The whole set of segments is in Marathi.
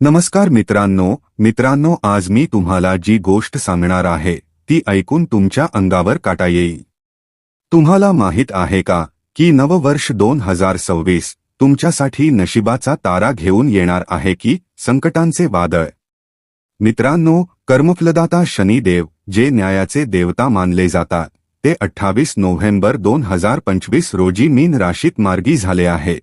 नमस्कार मित्रांनो मित्रांनो आज मी तुम्हाला जी गोष्ट सांगणार आहे ती ऐकून तुमच्या अंगावर काटा येईल. तुम्हाला माहीत आहे का की नववर्ष दोन हजार सव्वीस तुमच्यासाठी नशिबाचा तारा घेऊन येणार आहे की संकटांचे वादळ? मित्रांनो कर्मफलदाता शनिदेव जे न्यायाचे देवता मानले जातात ते अठ्ठावीस नोव्हेंबर दोन हजार पंचवीस रोजी मीन राशीत मार्गी झाले आहे.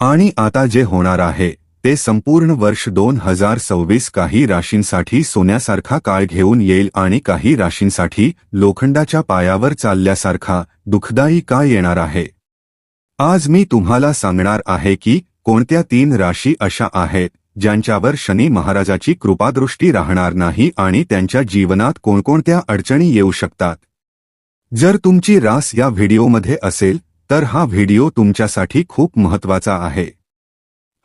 आणि आता जे होणार आहे ते संपूर्ण वर्ष दोन हजार सव्वीस काही राशींसाठी सोन्यासारखा काळ घेऊन येईल आणि काही राशींसाठी लोखंडाच्या पायावर चालल्यासारखा दुःखदायी काळ येणार आहे. आज मी तुम्हाला सांगणार आहे की कोणत्या तीन राशी अशा आहेत ज्यांच्यावर शनी महाराजाची कृपादृष्टी राहणार नाही आणि त्यांच्या जीवनात कोणकोणत्या अडचणी येऊ शकतात. जर तुमची रास या व्हिडिओमध्ये असेल तर हा व्हिडिओ तुमच्यासाठी खूप महत्त्वाचा आहे.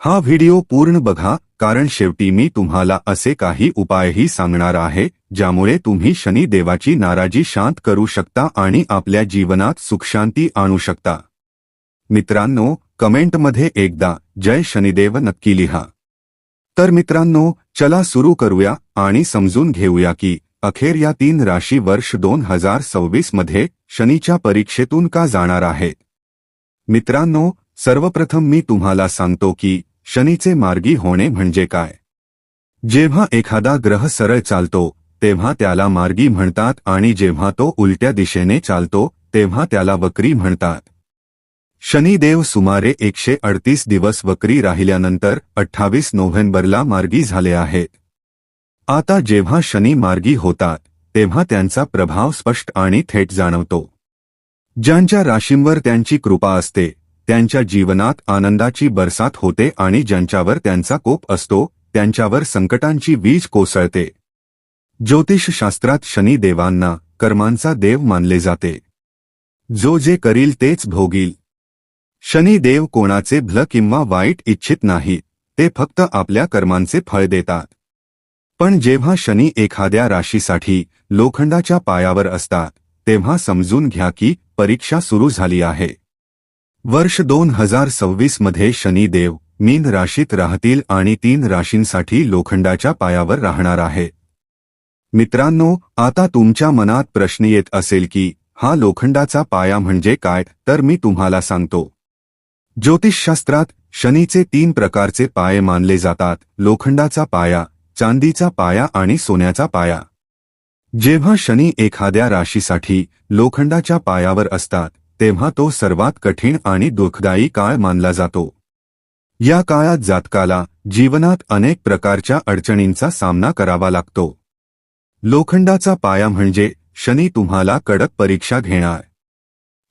हा व्हिडिओ पूर्ण बघा कारण शेवटी मी तुम्हाला असे काही उपायही सांगणार आहे ज्यामुळे तुम्ही शनिदेवाची नाराजी शांत करू शकता आणि आपल्या जीवनात सुखशांती आणू शकता. मित्रांनो कमेंटमध्ये एकदा जय शनिदेव नक्की लिहा. तर मित्रांनो चला सुरू करूया आणि समजून घेऊया की अखेर या तीन राशी वर्ष दोन हजार सव्वीसमध्ये शनीच्या परीक्षेतून का जाणार आहे? मित्रांनो सर्वप्रथम मी तुम्हाला सांगतो की शनीचे मार्गी होणे म्हणजे काय. जेव्हा एखादा ग्रह सरळ चालतो तेव्हा त्याला मार्गी म्हणतात आणि जेव्हा तो उलट्या दिशेने चालतो तेव्हा त्याला वक्री म्हणतात. शनिदेव सुमारे एकशे अडतीस दिवस वक्री राहिल्यानंतर अठ्ठावीस नोव्हेंबरला मार्गी झाले आहेत. आता जेव्हा शनी मार्गी होतात तेव्हा त्यांचा प्रभाव स्पष्ट आणि थेट जाणवतो. ज्यांच्या राशींवर त्यांची कृपा असते त्यांच्या जीवनात आनंदाची बरसात होते आणि ज्यांच्यावर त्यांचा कोप असतो त्यांच्यावर संकटांची वीज कोसळते. ज्योतिषशास्त्रात शनिदेवांना कर्मांचा देव मानले जाते. जो जे करील तेच भोगील. शनिदेव कोणाचे भल किंवा वाईट इच्छित नाही ते फक्त आपल्या कर्मांचे फळ देतात. पण जेव्हा शनी एखाद्या राशीसाठी लोखंडाच्या पायावर असतात तेव्हा समजून घ्या की परीक्षा सुरू झाली आहे. वर्ष दोन हजार सव्वीसमध्ये शनिदेव मीन राशीत राहतील आणि तीन राशींसाठी लोखंडाच्या पायावर राहणार आहे. मित्रांनो आता तुमच्या मनात प्रश्न येत असेल की हा लोखंडाचा पाया म्हणजे काय तर मी तुम्हाला सांगतो. ज्योतिषशास्त्रात शनीचे तीन प्रकारचे पाय मानले जातात लोखंडाचा पाया चांदीचा पाया आणि सोन्याचा पाया. जेव्हा शनी एखाद्या राशीसाठी लोखंडाच्या पायावर असतात तेव्हा तो सर्वात कठीण आणि दुःखदायी काळ मानला जातो. या काळात जातकाला जीवनात अनेक प्रकारच्या अडचणींचा सामना करावा लागतो. लोखंडाचा पाया म्हणजे शनी तुम्हाला कडक परीक्षा घेणार.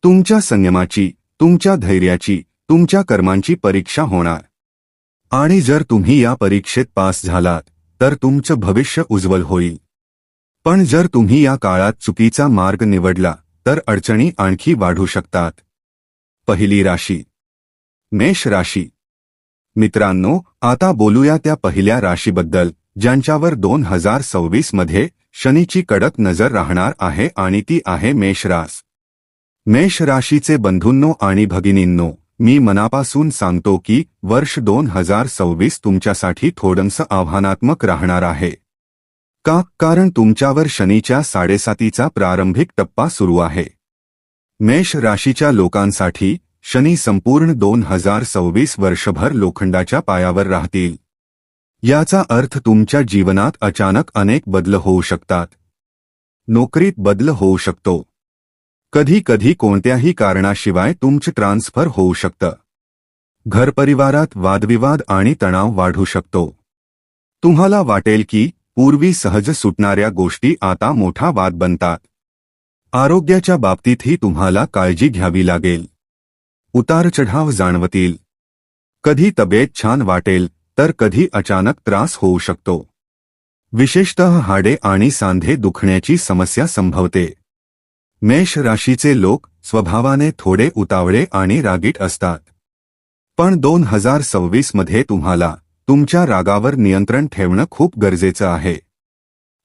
तुमच्या संयमाची तुमच्या धैर्याची तुमच्या कर्मांची परीक्षा होणार. आणि जर तुम्ही या परीक्षेत पास झालात तर तुमचं भविष्य उज्ज्वल होईल. पण जर तुम्ही या काळात चुकीचा मार्ग निवडला तर अडचणी आणखी वाढू शकतात. पहिली राशी. मेष राशी. मित्रांनो आता बोलूया त्या पहिल्या राशीबद्दल ज्यांच्यावर दोन हजार सव्वीसमध्ये शनीची कडक नजर राहणार आहे आणि ती आहे मेषरास मेष राशीचे बंधूंनो आणि भगिनींनो मी मनापासून सांगतो की वर्ष दोन हजार सव्वीस तुमच्यासाठी थोडंसं आव्हानात्मक राहणार आहे. का? कारण तुमच्यावर शनीच्या साडेसातीचा प्रारंभिक टप्पा सुरू आहे. मेष राशीच्या लोकांसाठी शनी संपूर्ण दोन हजार सव्वीस वर्षभर लोखंडाच्या पायावर राहतील. याचा अर्थ तुमच्या जीवनात अचानक अनेक बदल होऊ शकतात. नोकरीत बदल होऊ शकतो. कधी कधी कोणत्याही कारणाशिवाय तुमचं ट्रान्सफर होऊ शकतं. घरपरिवारात वादविवाद आणि तणाव वाढू शकतो. तुम्हाला वाटेल की पूर्वी सहज सुटणाऱ्या गोष्टी आता मोठा वाद बनतात. आरोग्याच्या बाबतीतही तुम्हाला काळजी घ्यावी लागेल. उतारचढाव जाणवतील. कधी तब्येत छान वाटेल तर कधी अचानक त्रास होऊ शकतो. विशेषतः हाडे आणि सांधे दुखण्याची समस्या संभवते. मेष राशीचे लोक स्वभावाने थोडे उतावळे आणि रागीट असतात. पण दोन हजार सव्वीसमध्ये तुम्हाला तुमच्या रागावर नियंत्रण ठेवणं खूप गरजेचं आहे.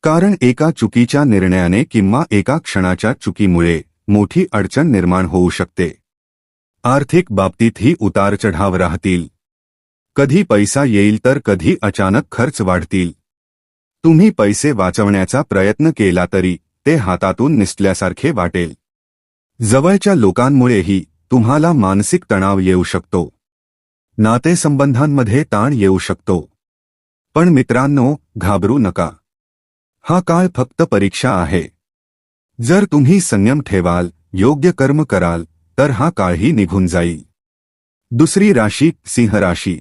कारण एका चुकीच्या निर्णयाने किंवा एका क्षणाच्या चुकीमुळे मोठी अडचण निर्माण होऊ शकते. आर्थिक बाबतीतही उतारचढाव राहतील. कधी पैसा येईल तर कधी अचानक खर्च वाढतील. तुम्ही पैसे वाचवण्याचा प्रयत्न केला तरी ते हातातून निसटल्यासारखे वाटेल. जवळच्या लोकांमुळेही तुम्हाला मानसिक तणाव येऊ शकतो. नातेसंबंधांमध्ये ताण येऊ शकतो. पण मित्रांनो घाबरू नका. हा काळ फक्त परीक्षा आहे. जर तुम्ही संयम ठेवाल योग्य कर्म कराल तर हा काळही निघून जाईल. दुसरी राशी सिंह राशी.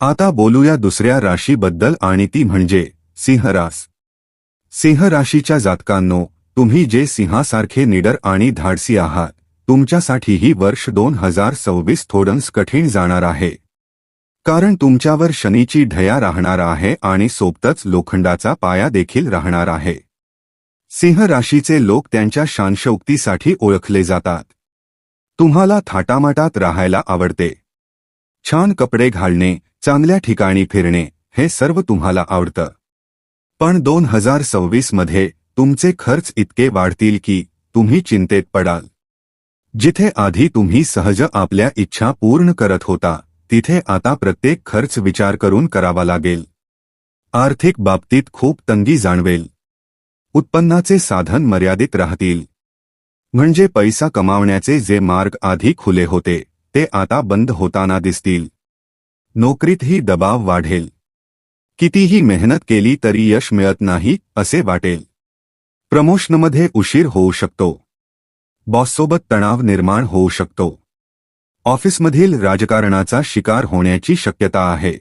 आता बोलूया दुसऱ्या राशीबद्दल आणि ती म्हणजे सिंहरास सिंह राशीच्या जातकांनो तुम्ही जे सिंहासारखे निडर आणि धाडसी आहात तुमच्यासाठी ही वर्ष दोन हजार सव्वीस थोडंस कठीण जाणार आहे. कारण तुमच्यावर शनीची ढया राहणार आहे आणि सोबतच लोखंडाचा पाया देखील राहणार आहे. सिंह राशीचे लोक त्यांच्या शानशौक्तीसाठी ओळखले जातात. तुम्हाला थाटामाटात राहायला आवडते. छान कपडे घालणे चांगल्या ठिकाणी फिरणे हे सर्व तुम्हाला आवडतं. पण दोन हजार सव्वीसमध्ये तुमचे खर्च इतके वाढतील की तुम्ही चिंतेत पडाल. जिथे आधी तुम्ही सहज आपल्या इच्छा पूर्ण करत होता तिथे आता प्रत्येक खर्च विचार करून करावा लागेल. आर्थिक बाबतीत खूप तंगी जाणवेल. उत्पन्नाचे साधन मर्यादित राहतील. म्हणजे पैसा कमावण्याचे जे मार्ग आधी खुले होते ते आता बंद होताना दिसतील. नोकरीतही दबाव वाढेल. कितीही मेहनत केली तरी यश मिळत नाही असे वाटेल. प्रमोशनमध्ये उशीर होऊ शकतो. बॉससोबत तणाव निर्माण होऊ शकतो. ऑफिसमधील राजकारणाचा शिकार होण्याची शक्यता आहे.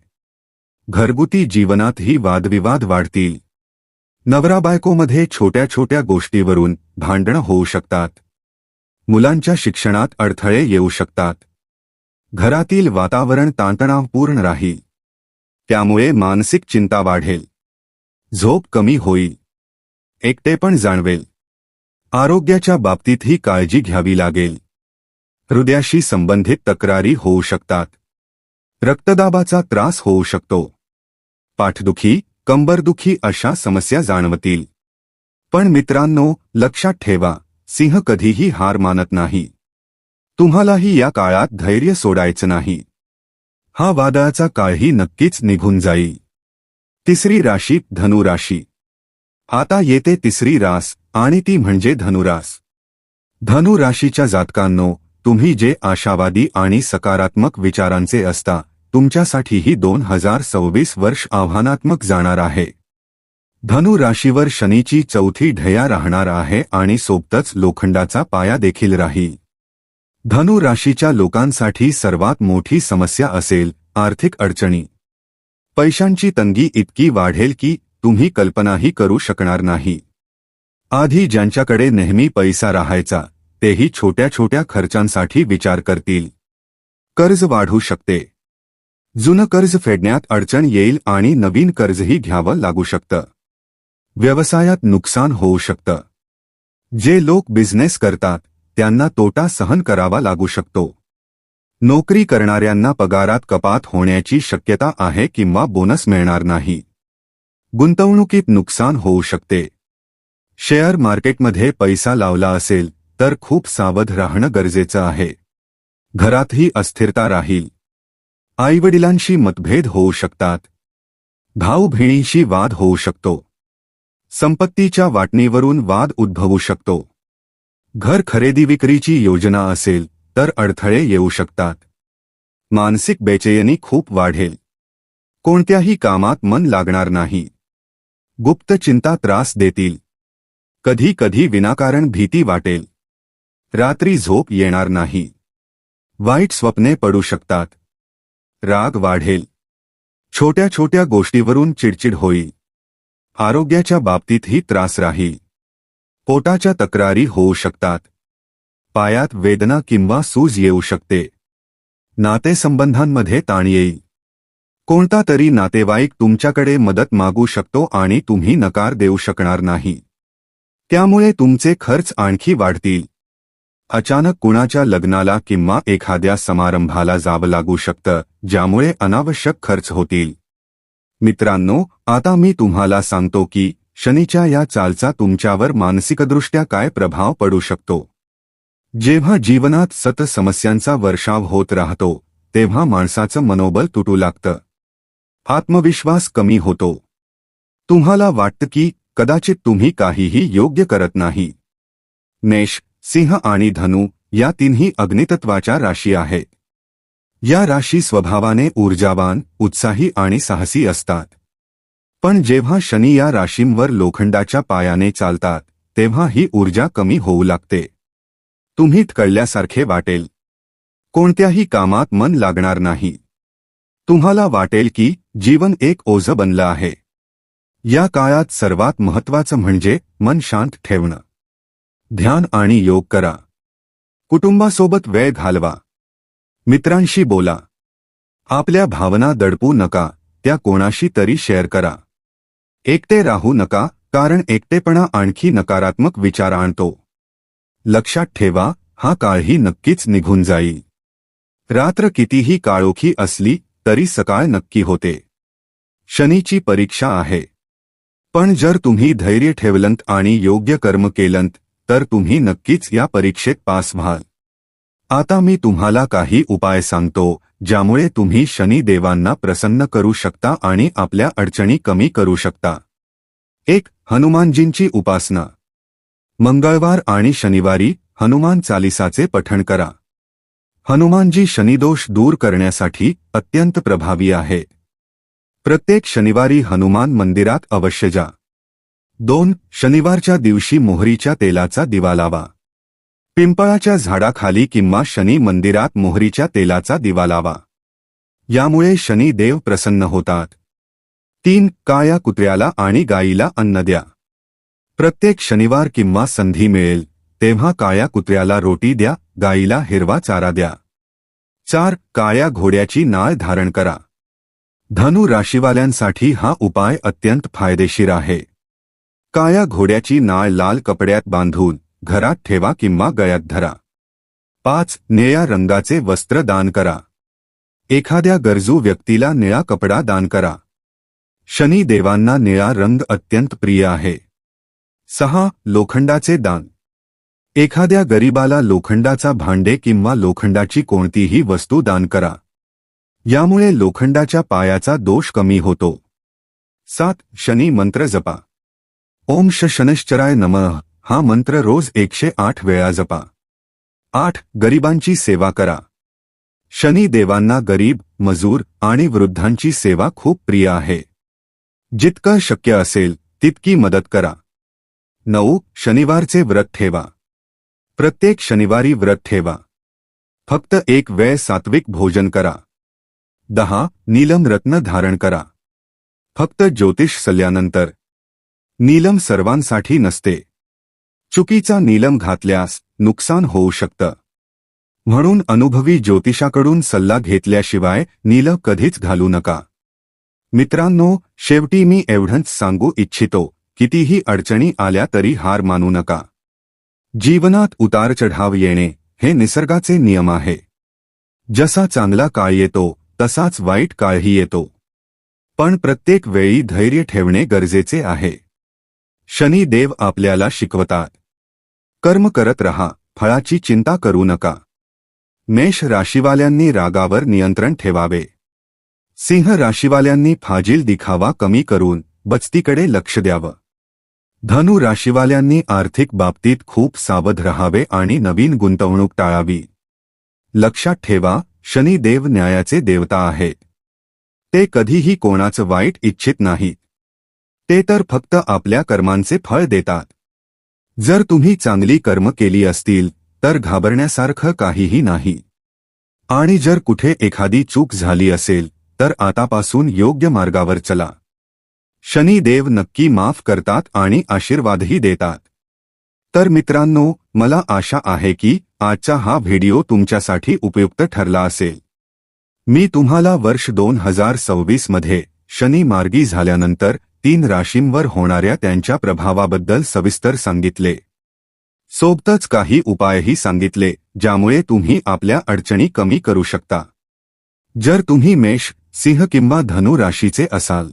घरगुती जीवनातही वादविवाद वाढतील. नवरा बायकोमध्ये छोट्या छोट्या गोष्टीवरून भांडणं होऊ शकतात. मुलांच्या शिक्षणात अडथळे येऊ शकतात. घरातील वातावरण ताणतणावपूर्ण राहील. त्यामुळे मानसिक चिंता वाढेल. झोप कमी होईल. एकटेपण जाणवेल. आरोग्याच्या बाबतीतही काळजी घ्यावी लागेल. हृदयाशी संबंधित तक्रारी होऊ शकतात. रक्तदाबाचा त्रास होऊ शकतो. पाठदुखी कंबरदुखी अशा समस्या जाणवतील. पण मित्रांनो लक्षात ठेवा सिंह कधीही हार मानत नाही. तुम्हालाही या काळात धैर्य सोडायचं नाही. हा वादळाचा काळही नक्कीच निघून जाईल. तिसरी राशी धनुराशी आता येते तिसरी रास आणि ती म्हणजे धनुरास. धनु राशीच्या जातकांनो तुम्ही जे आशावादी आणि सकारात्मक विचारांचे असता तुमच्यासाठी ही दोन हजार सव्वीस वर्ष आव्हानात्मक जाणार आहे. धनु राशीवर शनीची चौथी ढया राहणार आहे आणि सोबतच लोखंडाचा पाया देखील राही. धनु राशीच्या लोकांसाठी सर्वात मोठी समस्या असेल आर्थिक अडचणी. पैशांची तंगी इतकी वाढेल की तुम्ही कल्पनाही करू शकणार नाही. आधी ज्यांच्याकडे नेहमी पैसा राहायचा तेही छोट्या छोट्या खर्चांसाठी विचार करतील. कर्ज वाढू शकते. जुनं कर्ज फेडण्यात अडचण येईल आणि नवीन कर्जही घ्यावं लागू शकतं. व्यवसायात नुकसान होऊ शकतं. जे लोक बिझनेस करतात त्यांना तोटा सहन करावा लागू शकतो. नोकरी करणाऱ्यांना पगारात कपात होण्याची शक्यता आहे किंवा बोनस मिळणार नाही. गुंतवणुकीत नुकसान होऊ शकते. शेअर मार्केटमध्ये पैसा लावला असेल तर खूप सावध राहणं गरजेचं आहे. घरातही अस्थिरता राहील. आईवडिलांशी मतभेद होऊ शकतात. भाऊ वाद होऊ शकतो. संपत्तीच्या वाटणीवरून वाद उद्भवू शकतो. घर खरेदी विक्रीची योजना असेल तर अडथळे येऊ शकतात. मानसिक बेचैनी खूप वाढेल. कोणत्याही कामात मन लागणार नाही. गुप्त चिंता त्रास देतील. कधी कधी विनाकारण भीती वाटेल. रात्री झोप येणार नाही. वाईट स्वप्ने पडू शकतात. राग वाढेल. छोट्या छोट्या गोष्टीवरून चिडचिड होईल. आरोग्याच्या बाबतीतही त्रास राहील. पोटाच्या तक्रारी होऊ शकतात. पायात वेदना किंवा सूज येऊ शकते. नातेसंबंधांमध्ये ताण येईल. कोणता तरी नातेवाईक तुमच्याकडे मदत मागू शकतो आणि तुम्ही नकार देऊ शकणार नाही. त्यामुळे तुमचे खर्च आणखी वाढतील. अचानक कुणाच्या लग्नाला किंवा एखाद्या समारंभाला जावं लागू शकतं ज्यामुळे अनावश्यक खर्च होतील. मित्रांनो आता मी तुम्हाला सांगतो की शनीच्या या चालचा तुमच्यावर मानसिकदृष्ट्या काय प्रभाव पडू शकतो. जेव्हा जीवनात सतत समस्यांचा वर्षाव होत राहतो तेव्हा माणसाचं मनोबल तुटू लागतं. आत्मविश्वास कमी होतो. तुम्हाला वाटतं की कदाचित तुम्ही काहीही योग्य करत नाही. नेश सिंह आणि धनु या तिन्ही अग्नितत्वाच्या राशी आहेत या राशी स्वभावाने ऊर्जावान उत्साही आणि साहसी असतात. पण जेव्हा शनी या राशींवर लोखंडाच्या पायाने चालतात तेव्हा ही ऊर्जा कमी होऊ लागते. तुम्ही कळल्यासारखे वाटेल. कोणत्याही कामात मन लागणार नाही. तुम्हाला वाटेल की जीवन एक ओझ बनलं आहे. या काळात सर्वात महत्वाचं म्हणजे मन शांत ठेवणं. ध्यान आणि योग करा. कुटुंबासोबत वेळ घालवा. मित्रांशी बोला. आपल्या भावना दडपू नका त्या कोणाशी तरी शेअर करा. एकटे राहू नका कारण एकटेपणा आणखी नकारात्मक विचार आणतो. लक्षात ठेवा हा काळही नक्कीच निघून जाईल. रात्र कितीही काळोखी असली तरी सकाळ नक्की होते. शनीची परीक्षा आहे. पण जर तुम्ही धैर्य ठेवलंत आणि योग्य कर्म केलंत तर तुम्ही नक्कीच या परीक्षेत पास व्हाल. आता मी तुम्हाला काही उपाय सांगतो ज्यामुळे तुम्ही शनिदेवांना प्रसन्न करू शकता आणि आपल्या अडचणी कमी करू शकता. एक हनुमानजींची उपासना. मंगळवार आणि शनिवारी हनुमान चालिसाचे पठण करा. हनुमानजी शनिदोष दूर करण्यासाठी अत्यंत प्रभावी आहे. प्रत्येक शनिवारी हनुमान मंदिरात अवश्य जा. दोन शनिवारच्या दिवशी मोहरीच्या तेलाचा दिवा लावा. पिंपळाच्या झाडाखाली किंवा शनी मंदिरात मोहरीच्या तेलाचा दिवा लावा. यामुळे शनी देव प्रसन्न होतात. तीन काया कुत्र्याला आणि गाईला अन्न द्या. प्रत्येक शनिवार किंवा संधी मिळेल तेव्हा काया कुत्र्याला रोटी द्या गाईला हिरवा चारा द्या. चार काळ्या घोड्याची नाळ धारण करा. धनु राशीवाल्यांसाठी हा उपाय अत्यंत फायदेशीर आहे. काळ्या घोड्याची नाळ लाल कपड्यात बांधून घरात ठेवा किंवा गळ्यात धरा. पाच निळ्या रंगाचे वस्त्र दान करा. एखाद्या गरजू व्यक्तीला निळा कपडा दान करा. शनी देवांना निळा रंग अत्यंत प्रिय आहे. सहा लोखंडाचे दान. एखाद्या गरीबाला लोखंडाचा भांडे किंवा लोखंडाची कोणतीही वस्तू दान करा. यामुळे लोखंडाच्या पायाचा दोष कमी होतो. सात शनी मंत्र जपा. ओम शनश्चराय नमः हा मंत्र रोज एकशे आठ वेळा जपा. आठ गरिबांची सेवा करा. शनी देवांना गरीब मजूर आणि वृद्धांची सेवा खूप प्रिय आहे. जितकं शक्य असेल तितकी मदत करा. नऊ शनिवारचे व्रत ठेवा. प्रत्येक शनिवारी व्रत ठेवा. फक्त एक वेळ सात्विक भोजन करा. दहा नीलम रत्न धारण करा. फक्त ज्योतिष सल्ल्यानंतर. नीलम सर्वांसाठी नसते. चुकीचा नीलम घातल्यास नुकसान होऊ शकतं. म्हणून अनुभवी ज्योतिषाकडून सल्ला घेतल्याशिवाय नीलम कधीच घालू नका. मित्रांनो शेवटी मी एवढंच सांगू इच्छितो कितीही अडचणी आल्या तरी हार मानू नका. जीवनात उतार चढाव येणे हे निसर्गाचे नियम आहे. जसा चांगला काळ येतो तसाच वाईट काळही येतो. पण प्रत्येक वेळी धैर्य ठेवणे गरजेचे आहे. शनी देव आपल्याला शिकवतात. कर्म करत रहा फळाची चिंता करू नका. मेष राशीवाल्यांनी रागावर नियंत्रण ठेवावे. सिंह राशीवाल्यांनी फाजील दिखावा कमी करून बचतीकडे लक्ष द्यावं. धनु राशीवाल्यांनी आर्थिक बाबतीत खूप सावध रहावे आणि नवीन गुंतवणूक टाळावी. लक्षात ठेवा शनी देव न्यायाचे देवता आहे. ते कधीही कोणाचं वाईट इच्छित नाही. ते तर फक्त आपल्या कर्मांचे फळ देतात. जर तुम्ही चांगली कर्म केली असतील तर घाबरण्यासारखं काहीही नाही. आणि जर कुठे एखादी चूक झाली असेल तर आतापासून योग्य मार्गावर चला. शनी देव नक्की माफ करतात आणि आशीर्वादही देतात. तर मित्रांनो मला आशा आहे की आजचा हा व्हिडिओ तुमच्यासाठी उपयुक्त ठरला असेल. मी तुम्हाला वर्ष दोन हजार सव्वीसमध्ये शनी मार्गी झाल्यानंतर तीन राशींवर होणाऱ्या त्यांच्या प्रभावाबद्दल सविस्तर सांगितले. सोबतच काही उपायही सांगितले ज्यामुळे तुम्ही आपल्या अडचणी कमी करू शकता. जर तुम्ही मेष सिंह किंवा धनु राशीचे असाल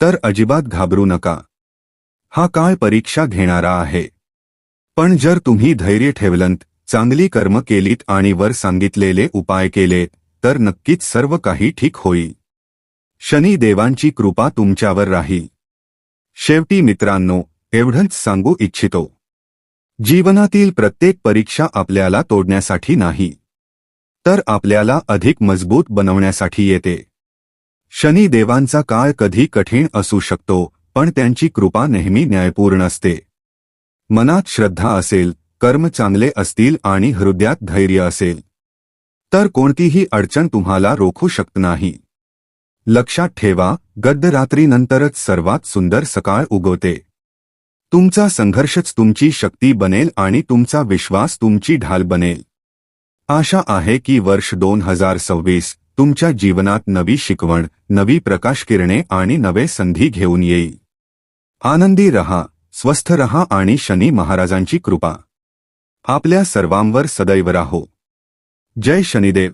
तर अजिबात घाबरू नका. हा काळ परीक्षा घेणारा आहे. पण जर तुम्ही धैर्य ठेवलंत चांगली कर्म केलीत आणि वर सांगितलेले उपाय केले तर नक्कीच सर्व काही ठीक होईल. शनी देवांची कृपा तुमच्यावर राहील शेवटी मित्रांनो एवढंच सांगू इच्छितो. जीवनातील प्रत्येक परीक्षा आपल्याला तोडण्यासाठी नाही. तर आपल्याला अधिक मजबूत बनवण्यासाठी येते. शनी देवांचा काळ कधी कठीण असू शकतो पण त्यांची कृपा नेहमी न्यायपूर्ण असते. मनात श्रद्धा असेल कर्म चांगले असतील आणि हृदयात धैर्य असेल. तर कोणतीही अडचण तुम्हाला रोखू शकत नाही. लक्षात ठेवा गद्दरात्रीनंतरच सर्वात सुंदर सकाळ उगवते. तुमचा संघर्षच तुमची शक्ती बनेल आणि तुमचा विश्वास तुमची ढाल बनेल. आशा आहे की वर्ष दोन हजार सव्वीस तुमच्या जीवनात नवी शिकवण नवी प्रकाश किरणे आणि नवे संधी घेऊन येईल. आनंदी रहा. स्वस्थ रहा आणि शनी महाराजांची कृपा. आपल्या सर्वांवर सदैव राहो. जय शनिदेव.